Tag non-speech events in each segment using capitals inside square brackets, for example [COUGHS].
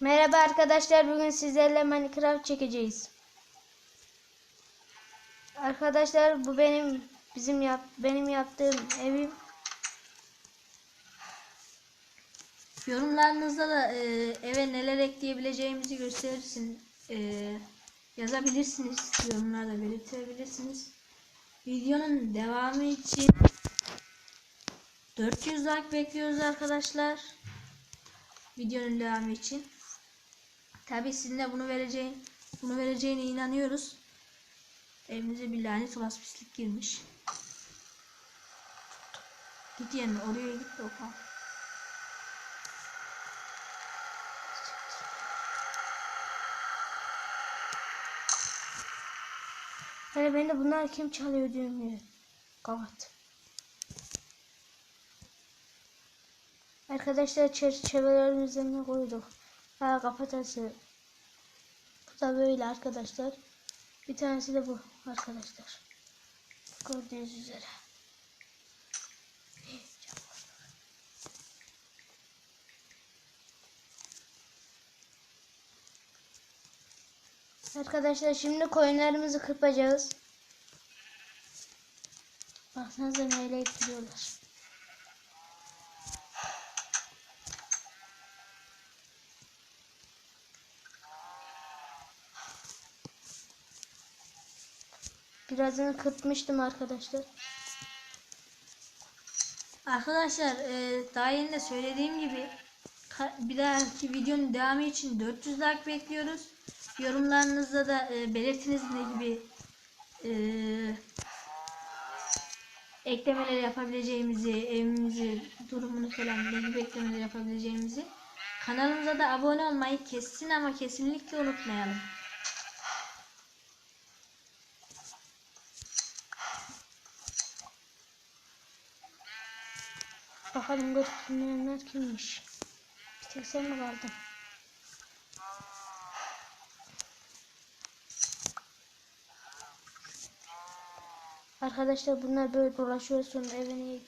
Merhaba arkadaşlar bugün sizlerle Minecraft çekeceğiz. Arkadaşlar bu benim bizim yap benim yaptığım evim. Yorumlarınızda da e, eve neler ekleyebileceğimizi gösterirsin. E, yazabilirsiniz. Yorumlarda belirtebilirsiniz. Videonun devamı için 400 like bekliyoruz arkadaşlar. Videonun devamı için. Tabi sizin de bunu vereceğin bunu vereceğine inanıyoruz. Evimize bir lanet olası pislik girmiş. Git yerine oraya git de oku. Hani ben de bunlar kim çalıyor diyorum ya. Kapat. Arkadaşlar çerçevelerin üzerine koyduk. Ha kafatası. Bu da böyle arkadaşlar. Bir tanesi de bu arkadaşlar. Gördüğünüz üzere. Arkadaşlar şimdi koyunlarımızı kırpacağız. Baksanıza neyle ettiriyorlar. Birazını kırpmıştım arkadaşlar. Arkadaşlar e, daha yeni de söylediğim gibi bir dahaki videonun devamı için 400 like bekliyoruz. Yorumlarınızda da e, belirtiniz ne gibi e, eklemeler yapabileceğimizi, evimizi, durumunu falan ne gibi eklemeler yapabileceğimizi. Kanalımıza da abone olmayı kesin ama kesinlikle unutmayalım. Bakalım göstermeyenler kimmiş? Bir tek sen mi kaldın? Arkadaşlar bunlar böyle dolaşıyor sonra evine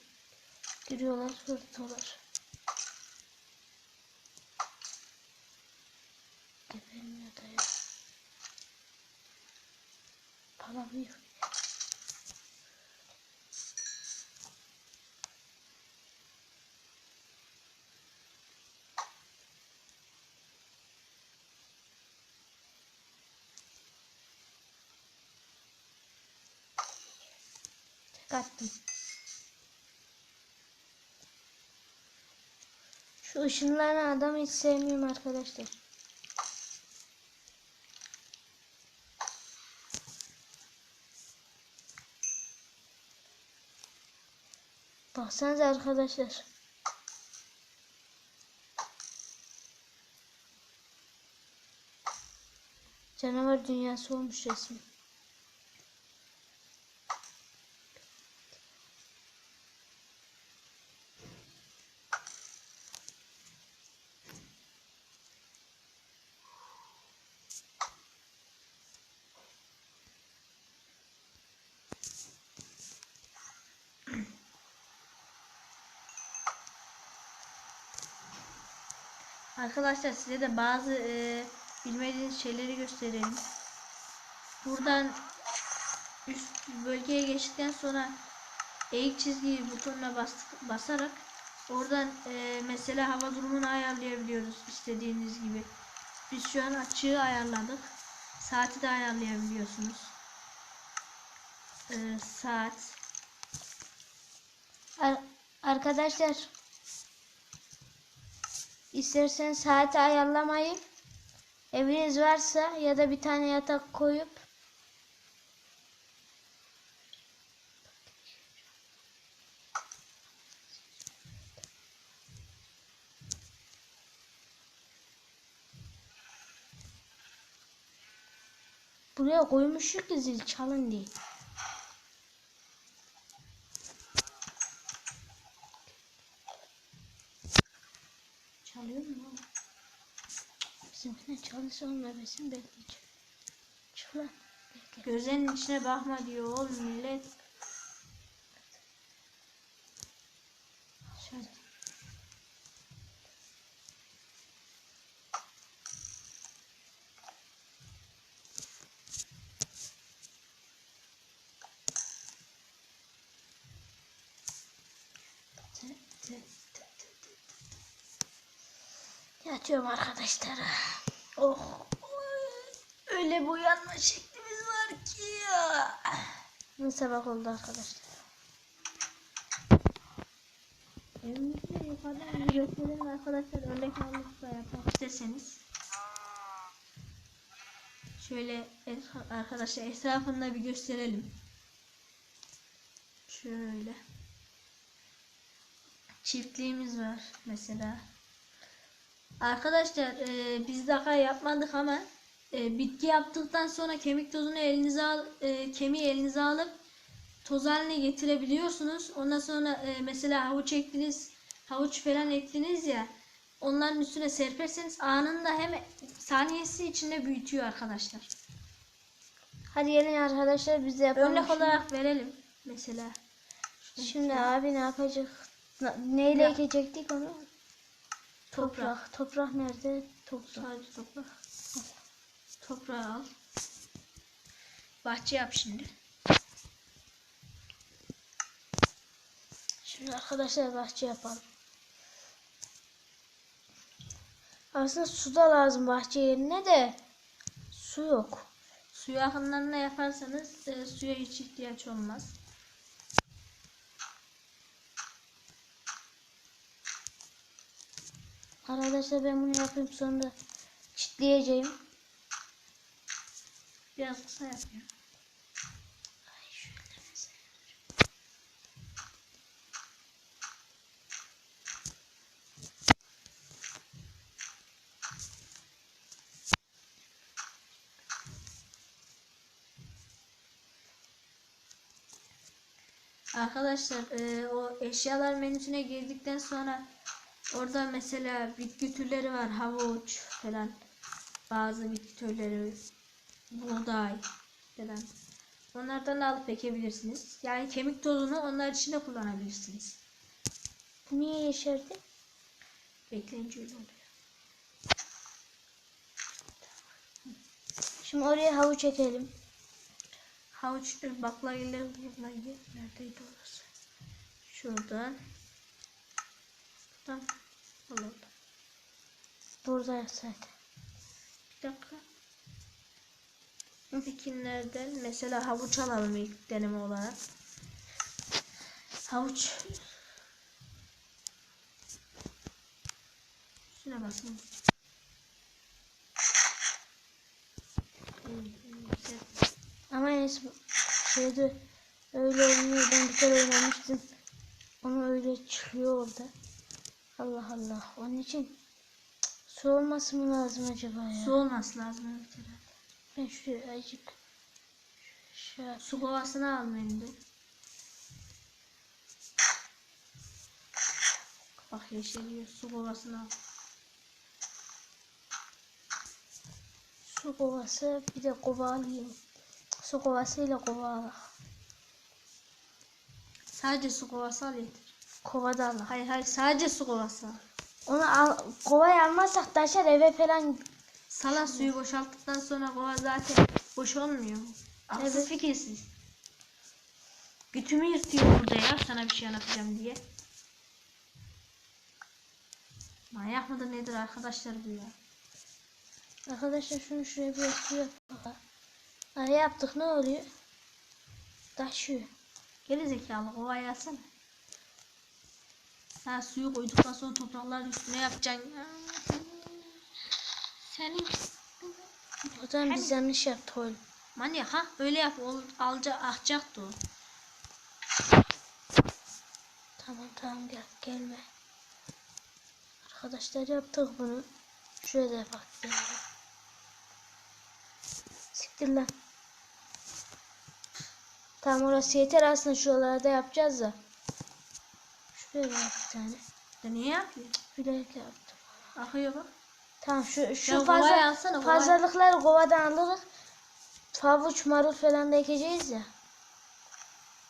giriyorlar, hırtıyorlar. Gebermiyor da ya. Palamıyor. Tek attım. Şu ışınlanan adamı hiç sevmiyorum arkadaşlar. Baksanıza arkadaşlar. Canavar dünyası olmuş resmen. Arkadaşlar size de bazı e, bilmediğiniz şeyleri göstereyim. Buradan üst bölgeye geçtikten sonra eğik çizgi butonuna bas, basarak oradan e, mesela hava durumunu ayarlayabiliyoruz istediğiniz gibi. Biz şu an açığı ayarladık. Saati de ayarlayabiliyorsunuz. E, saat. Ar- arkadaşlar istersen saati ayarlamayıp eviniz varsa ya da bir tane yatak koyup buraya koymuşuk ki zil çalın diye. Çalıyor mu? Bizimkine çalışsa onlar besin bekleyeceğim. Çık lan. Bekle. Gözlerinin içine bakma diyor oğlum millet. Şöyle. Yatıyorum arkadaşlar. Oh. Öyle bir uyanma şeklimiz var ki ya. Ne sabah oldu arkadaşlar. Evimizde yukarıdan gösterelim arkadaşlar. Örnek almışsa yapmak isterseniz. Şöyle arkadaşlar etrafında bir gösterelim. Şöyle. Çiftliğimiz var mesela. Arkadaşlar e, biz daha yapmadık ama e, bitki yaptıktan sonra kemik tozunu elinize al, e, kemiği elinize alıp toz haline getirebiliyorsunuz. Ondan sonra e, mesela havuç ektiniz, havuç falan ektiniz ya. Onların üstüne serperseniz anında hem saniyesi içinde büyütüyor arkadaşlar. Hadi gelin arkadaşlar biz de yapalım. Örnek Şimdi- olarak verelim mesela. Şimdi abi ne yapacak? Neyle Ya. ekecektik onu? Toprak. Toprak. Nerede? Toprak. Sadece toprak. Toprağı al. Bahçe yap şimdi. Şimdi arkadaşlar bahçe yapalım. Aslında su da lazım bahçe yerine de su yok. Su yakınlarına yaparsanız e, suya hiç ihtiyaç olmaz. Arkadaşlar ben bunu yapayım sonra çitleyeceğim. Biraz kısa yap ya. Ay şöyle mesela. Arkadaşlar e, o eşyalar menüsüne girdikten sonra orada mesela bitki türleri var. Havuç falan. Bazı bitki türleri. Buğday falan. Onlardan da alıp ekebilirsiniz. Yani kemik tozunu onlar için de kullanabilirsiniz. Niye yeşerdi? Bekleyince öyle oluyor. Şimdi oraya havuç ekelim. Havuç dur baklayla baklayla neredeydi orası? Şuradan. Buradan. Orada. Burada yapsaydı. Bir dakika. Ekinlerden mesela havuç alalım ilk deneme olarak. Havuç. Şuna basın. Ama Enes şeyde öyle olmuyor. Ben bir kere oynamıştım. Onu öyle çıkıyor orada. Allah Allah. Onun için su olması mı lazım acaba ya? Su olması lazım evet herhalde. Ben şuraya azıcık yap- Su kovasını al önünde. Bak yeşeriyor. Su kovasını al. Su kovası bir de kova alayım. Su kovasıyla kova al. Sadece su kovası al yeter. Kova da al. Hayır hayır sadece su kovası. Onu al, kovayı almazsak taşar eve falan. Sala suyu boşalttıktan sonra kova zaten boş olmuyor. Aksız Evet. fikirsiz. Götümü yırtıyor burada ya sana bir şey anlatacağım diye. Manyak mıdır nedir arkadaşlar bu ya? Arkadaşlar şunu şuraya bir su yap. Ha, yaptık ne oluyor? Taşıyor. Geri zekalı kovayı alsana. Ha suyu koyduktan sonra toprakların üstüne yapacaksın. Senin O zaman biz yanlış yaptık oğlum. manyak ha öyle yap ol, alca akacaktı o. Tamam tamam gel gelme. Arkadaşlar yaptık bunu. Şöyle de. Yani. Siktir lan. Tamam orası yeter aslında şuralarda yapacağız da. Yap bir tane. Ya niye yapıyor? Bilerek yaptım. Akıyor bak. Tamam şu şu Ya fazla alsana, kovayı. fazlalıkları kovadan alırız. Havuç marul falan da ekeceğiz ya.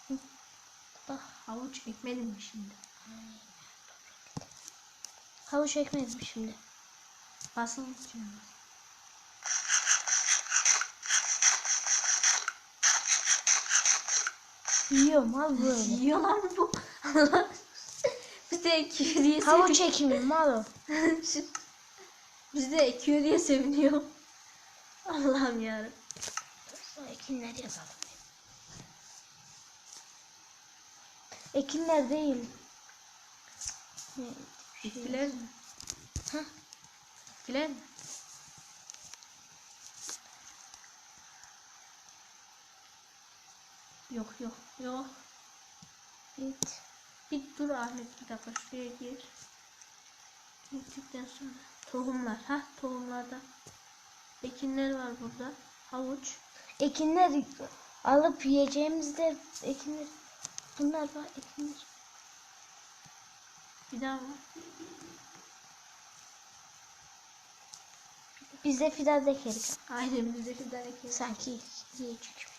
Hı. Bak Havuç ekmedin mi şimdi? havuç ekmedim şimdi. Basılı tutuyor. Yiyorum al böyle. [LAUGHS] Yiyorlar mı bu? [LAUGHS] de kiriye havuç ekimi mal o. [LAUGHS] Bizi de ekiyor diye seviniyor. Allah'ım yarabbim. Ekinler yazalım. Ekinler değil. Ne? Bittiler mi? Hah. Mi? Yok yok yok. Bit. Bir dur Ahmet bir dakika şuraya gir. Gittikten sonra tohumlar ha tohumlarda ekinler var burada havuç Ekinler alıp yiyeceğimizde ekinler bunlar var ekinler. bir daha var Biz de fidan ekeriz. aynen bizde fidan ekin Sanki yiyecek.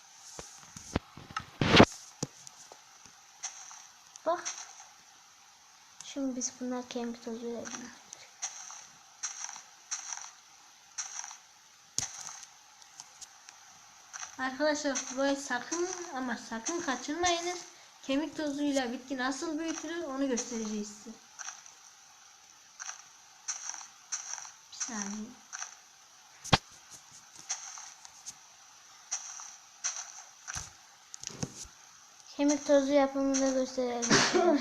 Bak. Şimdi biz bunlar kemik tozuyla büyütürüz. arkadaşlar burayı sakın ama sakın kaçırmayınız kemik tozuyla bitki nasıl büyütülür onu göstereceğiz size bir saniye Kemik tozu yapımını da gösterelim. [COUGHS]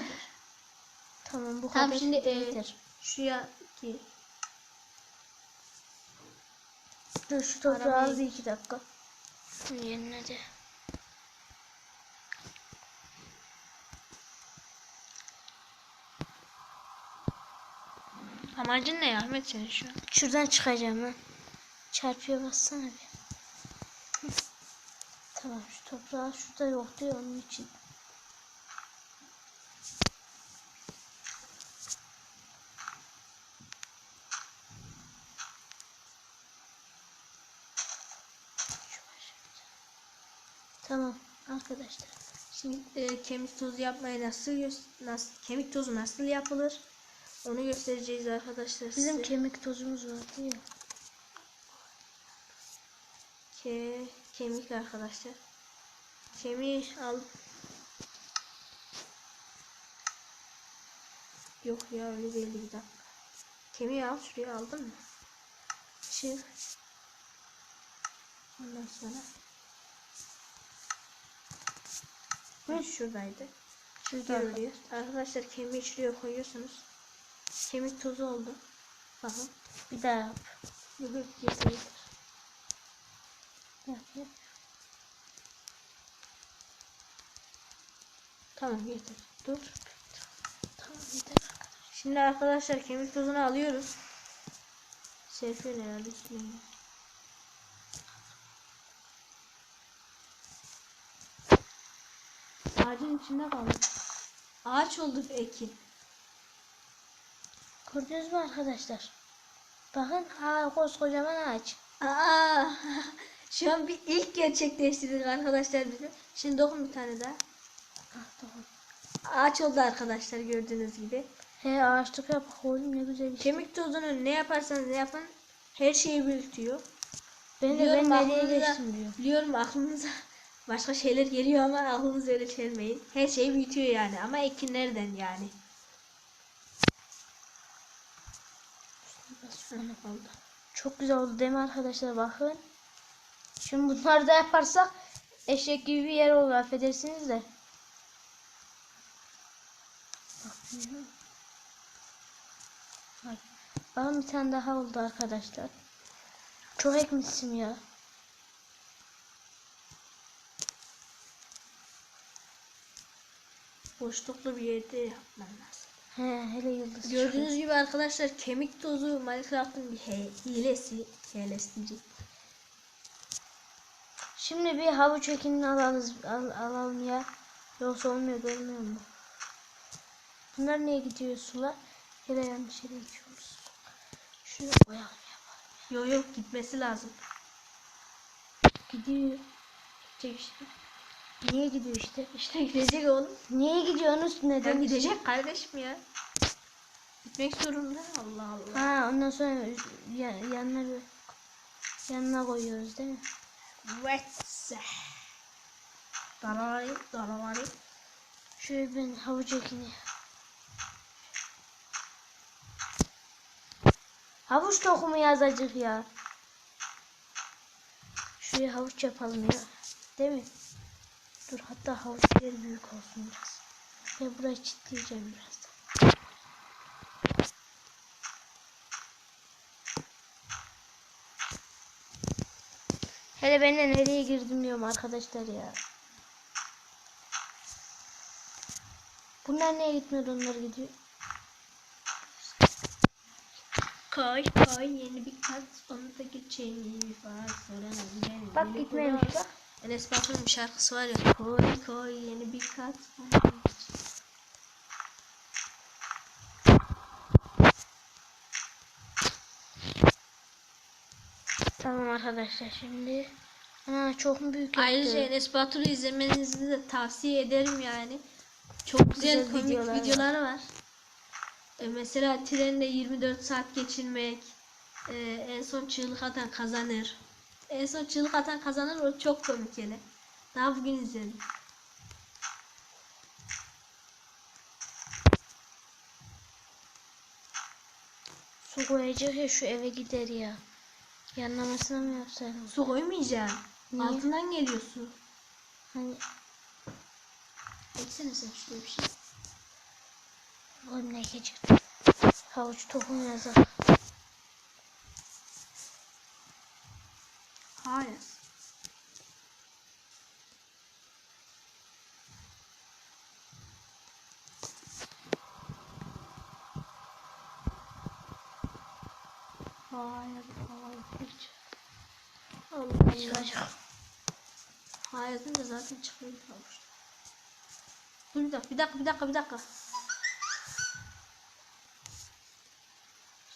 tamam bu Tamam kadar şimdi e, şuraya ki Dur şu toprağı bir iki dakika. Yerine de. amacın ne Ahmet senin şu an Şuradan çıkacağım ben. Çarpıya bassana bir. Tamam şu toprağı şurada yoktu ya onun için. Tamam arkadaşlar. Şimdi e, kemik tozu yapmayı nasıl, nasıl kemik tozu nasıl yapılır? Onu göstereceğiz arkadaşlar Bizim size. kemik tozumuz vardı ya. Ke kemik arkadaşlar. Kemiği al. Yok ya öyle değildi bir dakika. Kemiği al şuraya aldın mı? Çık. Ondan sonra. Hı, şuradaydı. Şurada Görülüyor. Arkadaşlar kemiği şuraya koyuyorsunuz. Kemik tozu oldu. Bakın. bir daha yap. Yok yok. Yap. Tamam yeter. Dur. Tamam yeter. Şimdi arkadaşlar kemik tozunu alıyoruz. Serpiyor herhalde üstüne. Ağacın içinde kaldı. Ağaç oldu ekin. Gördünüz mü arkadaşlar? Bakın ha koskocaman ağaç. Aa, [LAUGHS] şu an bir ilk gerçekleştirdik arkadaşlar bizim. Şimdi dokun bir tane daha. Ah, tamam. Ağaç oldu arkadaşlar gördüğünüz gibi. He ağaçlık yap oğlum ne güzel işte. Kemik tozunu ne yaparsanız yapın her şeyi büyütüyor. Ben de ben nereye geçtim diyor. Biliyorum aklınıza [LAUGHS] başka şeyler geliyor ama aklınıza öyle çelmeyin. Her şeyi büyütüyor yani ama ekinlerden yani. Çok güzel oldu değil mi arkadaşlar bakın. Şimdi bunları da yaparsak eşek gibi bir yer olur affedersiniz de. Bakın bir tane daha oldu arkadaşlar. Çok ekmişsim ya. Boşluklu bir yerde yapman lazım. He hele yıldız Gördüğünüz çıkıyor. gibi arkadaşlar kemik tozu Minecraft'ın bir hilesi. Hilesi. Şimdi bir havuç ekinini alalım, al, alalım ya. Yoksa olmuyor olmuyor mu? Bunlar niye gidiyor sular? Hele yanlış yere ekiyoruz. Şunu koyalım ya. Yok yok gitmesi lazım. Gidiyor. Gidecek işte. Niye gidiyor işte? İşte gidecek oğlum. Niye gidiyorsunuz? Neden Neden gidecek kardeşim ya? Gitmek zorunda. Allah Allah. Ha ondan sonra ya, yanına yanına koyuyoruz değil mi? Vetse. Dalalari, dalalari. Şöyle ben havuç ekini. Havuç tohumu yazacak ya. Şuraya havuç yapalım ya. Değil mi? Dur hatta havuç yer büyük olsun biraz. Ben burayı çitleyeceğim biraz. Hele ben de nereye girdim diyorum arkadaşlar ya. Bunlar niye gitmiyor onlar gidiyor. Koy koy yeni bir kat onu da geçeyim faz sonra. Bak gitmemiş bak. Enes Batur'un şarkısı var ya koy koy yeni bir kat onu da Tamam arkadaşlar şimdi. Ana çok büyük Ayrıca? Enes Batur'u izlemenizi de tavsiye ederim yani. Çok güzel, Güzel komik videolar var. videoları var. E, mesela trende 24 saat geçirmek. e, en son çığlık atan kazanır. En son çığlık atan kazanır o çok komik hele. Daha bugün izledim. Su koyacak ya şu eve gider ya. Yanlamasına mı yapsaydım? Su koymayacağım. Niye? Altından geliyor su. Hani Eksene sen şuraya bir şey. oğlum ne geçecek? Havuç tohum yazar. Hayır. Hayır, hayır. Allah Allah. Da zaten çıkıyor havuç. Dur bir dakika, bir dakika, bir dakika, bir dakika.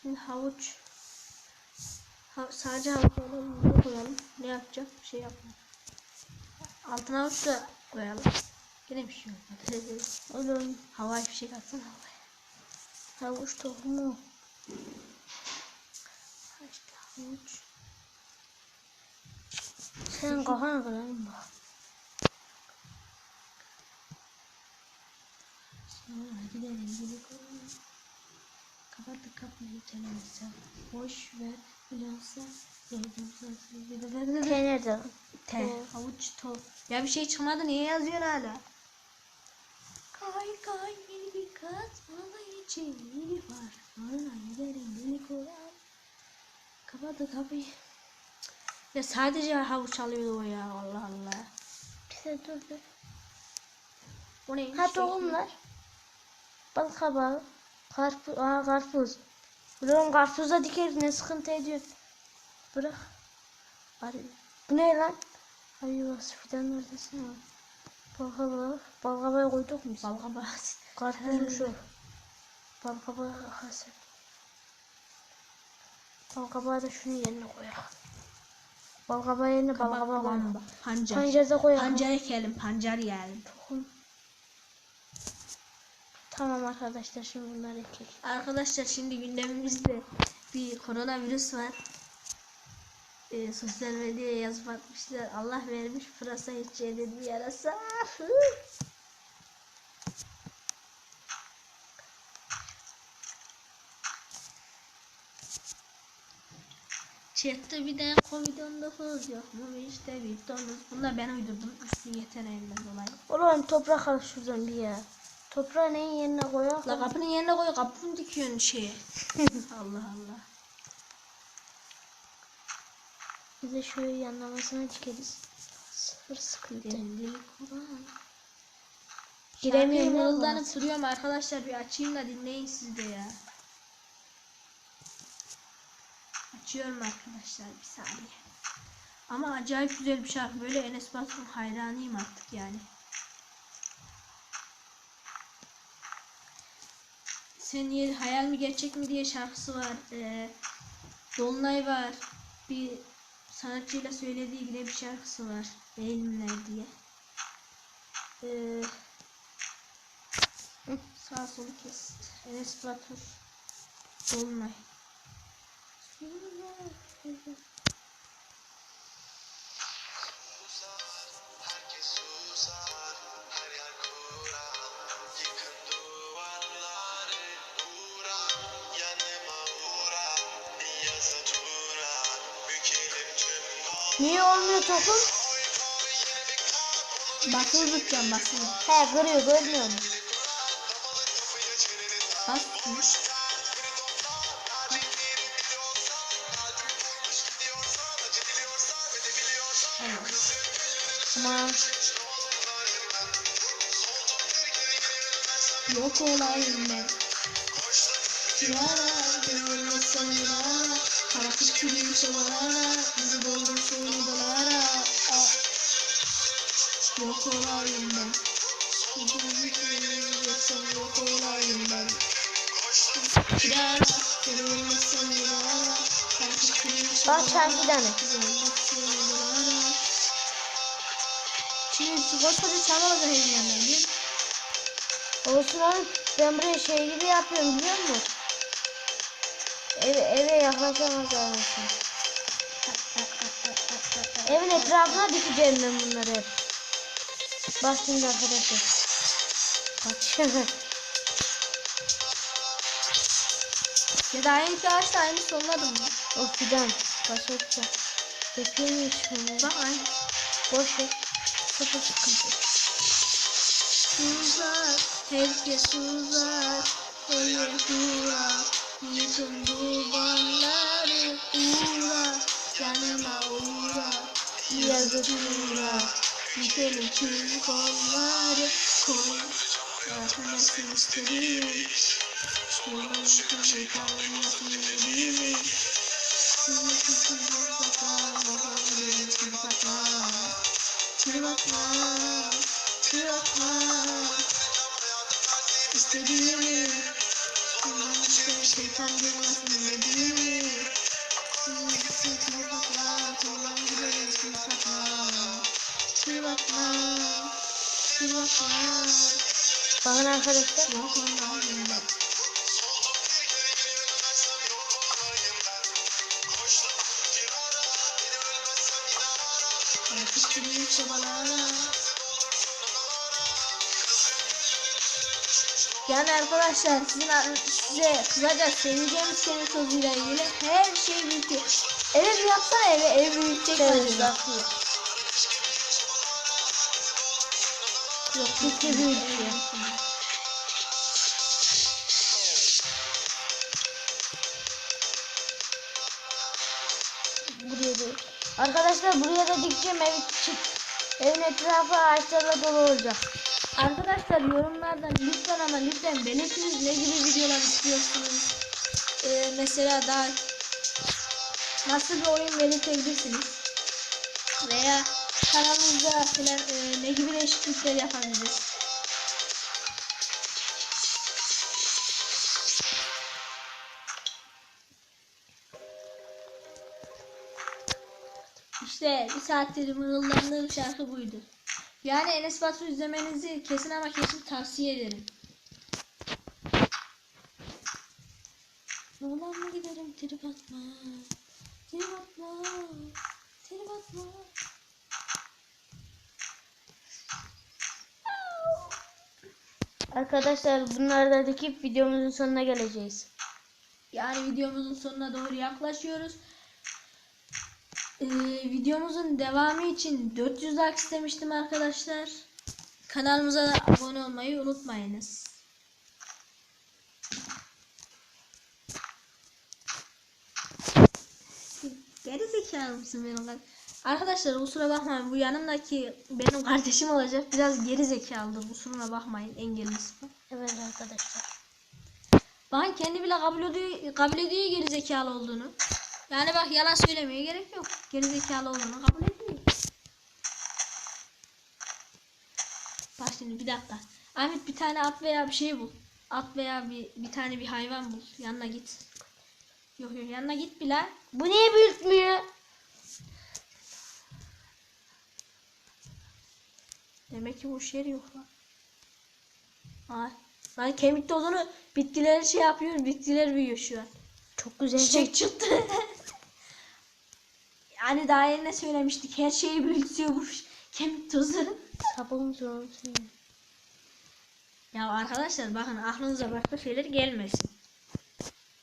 Şimdi havuç. Ha, sadece havuç alalım, koyalım. Ne yapacak? Bir şey yapma. Altına havuç da koyalım. Yine bir şey olmadı. [LAUGHS] Oğlum Havai bir şey katsana havaya. havuç tohumu. Ha işte havuç. Sen kafana kırarım bak. Sonra gidelim gibi koyalım. Kapattık kapıyı çenemizse. Boş. Gördüm sensiz. Te nerede? Te, havuç, to. Ya bir şey çıkmadı niye yazıyorsun hala? Kay kay yeni bir kat bana için yeni var. Sonra giderim yeni koyar. Kapadı kapıyı. Ya sadece havuç alıyordu o ya Allah Allah. Bize dur dur. O neymiş? Ha tohumlar. Bal kabağı. Karpuz. Aa karpuz. Ulan karpuza dikeriz ne sıkıntı ediyor. Bırak. Hadi. Bu ne lan? Ay yuvası fidan neredesin var? Bal kabağı. Bal kabağı koyduk mu? Balga bas. Karpuzmuş o. Bal kabağı hasır. Bal kabağı da şunun yerine koyalım. Bal kabağı yerine bal kabağı koyalım. Lamba. Pancar. Pancarda koyalım. Pancar ekelim. Pancar yiyelim. Tohum. Tamam arkadaşlar şimdi bunları ekelim. Arkadaşlar şimdi gündemimizde bir koronavirüs var. Ee, sosyal medyaya yazıp atmışlar. Allah vermiş pırasa hiç yedi bir yarasa. Chat'te bir de Covid-19 yok mu? İşte bir donuz. Bunlar ben uydurdum. Üstün yeteneğimden dolayı. Oğlum toprak al şuradan bir ya. Toprağı neyin yerine koyalım? La kapının yerine koy. Kapını dikiyorsun şeye. [LAUGHS] Allah Allah. Bir de şöyle yanlamasına dikeriz. Sıfır sıkıntı. Kur'an. Giremiyorum mırıldanıp duruyorum arkadaşlar bir açayım da dinleyin siz de ya. Açıyorum arkadaşlar bir saniye. Ama acayip güzel bir şarkı. Böyle Enes Batur'un hayranıyım artık yani. Senin hayal mi gerçek mi diye şarkısı var. Ee, Dolunay var. Bir sanatçıyla söylediği yine bir şarkısı var. Eğilimler diye. Ee, Sağ solu kes. Enes Batur. Dolunay. Niye olmuyor topum? Basılı tutacağım basılı. He kırıyor görmüyor musun? Bas. Yok olayım ben. Yara, görmezsen yara. Karakış külüm şovalara. Bizi doldursun odalara. Yok olayım ben. Görmezsen yok olayım ben. Yara, görmezsen yara. Karakış külüm Bak sen bir tane. Şimdi evin yanına biliyor musun? Olsun oğlum. Ben buraya şey gibi yapıyorum biliyor musun? Eve, eve yaklaşamaz olmasın. Evin etrafına dikeceğim ben bunları hep. Bak şimdi arkadaşlar. Şimdi. Ya da aynı ağaçta aynı sonladım mı? O fidan. Başka fidan. Yapıyor mu hiç bunu? Bak aynı. Boş ver. Sıfır sıkıntı. Herkes uzak, hayır uğra, yıkın duvarları uğra, yanıma uğra, yazık uğra, yıkın tüm kolları koy, istedim, kolları yıkın kalmasın elim, sizi bakalım kızım bakma. Bir bakma, bir bakma. İstediğimi, bundan başka şeytan durmasın dediğimi. Bir bakma, kullan gideriz bir bakma. Bir bakma, bir bakma. Bakın arkadaşlar. Olayım ben. Yani arkadaşlar sizin size kısaca seveceğimiz senin sözüyle ilgili her şey büyütüyor. Eve bir yapsana eve ev büyütecek bakıyor. Yok Bitti büyütüyor. Buraya da. Arkadaşlar buraya da dikeceğim ev çık. Evin etrafı ağaçlarla dolu olacak. Arkadaşlar yorumlardan lütfen ama lütfen belirtiniz ne gibi videolar istiyorsunuz. Ee, mesela daha nasıl bir oyun belirtebilirsiniz. Veya kanalımızda falan e, ne gibi değişiklikler yapabiliriz. İşte bir saattir mırıldandığım şarkı buydu. Yani Enes Batur izlemenizi kesin ama kesin tavsiye ederim. Oğlan mı giderim trip atma. Trip atma. Trip atma. Arkadaşlar bunları da dikip videomuzun sonuna geleceğiz. Yani videomuzun sonuna doğru yaklaşıyoruz. Ee, videomuzun devamı için 400 like istemiştim arkadaşlar. Kanalımıza da abone olmayı unutmayınız. Geri zekalı mısın ben olarak? Arkadaşlar kusura bakmayın bu yanımdaki benim kardeşim olacak. Biraz geri zekalıdır kusuruna bakmayın engellisi. Evet arkadaşlar. Bakın kendi bile kabul ediyor, kabul ediyor geri zekalı olduğunu. Yani bak yalan söylemeye gerek yok. Geri zekalı olduğunu kabul ediyor. Bak şimdi bir dakika. Ahmet bir tane at veya bir şey bul. At veya bir, bir tane bir hayvan bul. Yanına git. Yok yok yanına git bile. Bu niye büyütmüyor? Demek ki bu yer yok lan. Ay. Lan kemik tozunu bitkiler şey yapıyor. Bitkiler büyüyor şu an. Çok güzel. Çiçek çıktı. [LAUGHS] yani daha yeni ne söylemiştik? Her şeyi büyütüyormuş. Kemik tozu. Sabun olsun. Ya arkadaşlar bakın aklınıza başka şeyler gelmesin.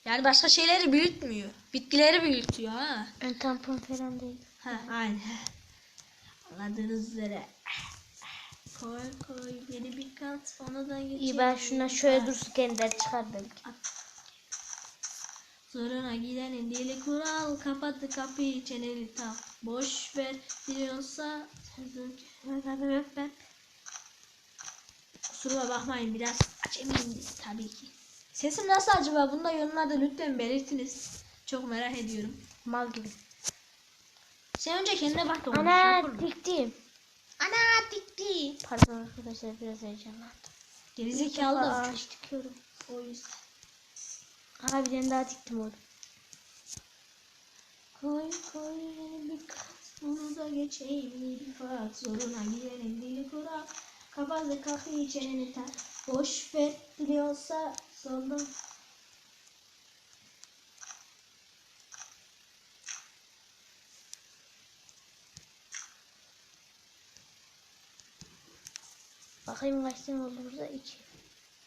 Yani başka şeyleri büyütmüyor. Bitkileri büyütüyor ha. Ön tampon falan değil. Ha aynen. Anladığınız üzere. Koy koy yeni bir kat onu da geçelim. İyi ben şuna şöyle dursun kendileri çıkar belki. Zoruna gidenin dili kural kapattı kapıyı çeneli tam boş ver diliyorsa ben Kusuruma bakmayın biraz acemiyim tabii ki. Sesim nasıl acaba? Bunu da yorumlarda lütfen belirtiniz. Çok merak ediyorum. Mal gibi. Sen önce kendine bak da konuş, Ana diktim. Ana dikti. Pardon arkadaşlar biraz heyecanlandım. Gerizekalı da Ağaç dikiyorum. o yüzden. Aha bir tane daha diktim oğlum. Koy koy bir kat onu da geçeyim bir kat zoruna gidenin dili kurak kapalı kapıyı çeneni tak boş ver biliyorsa soldan Bakayım kaç tane oldu burada? İki.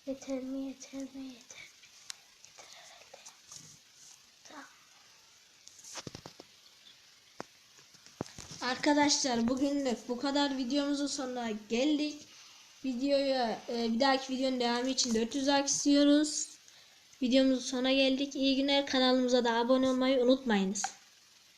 Yeter mi yeter mi yeter mi? Yeter Arkadaşlar bugünlük bu kadar videomuzun sonuna geldik. Videoya e, bir dahaki videonun devamı için 400 like istiyoruz. Videomuzun sonuna geldik. İyi günler. Kanalımıza da abone olmayı unutmayınız.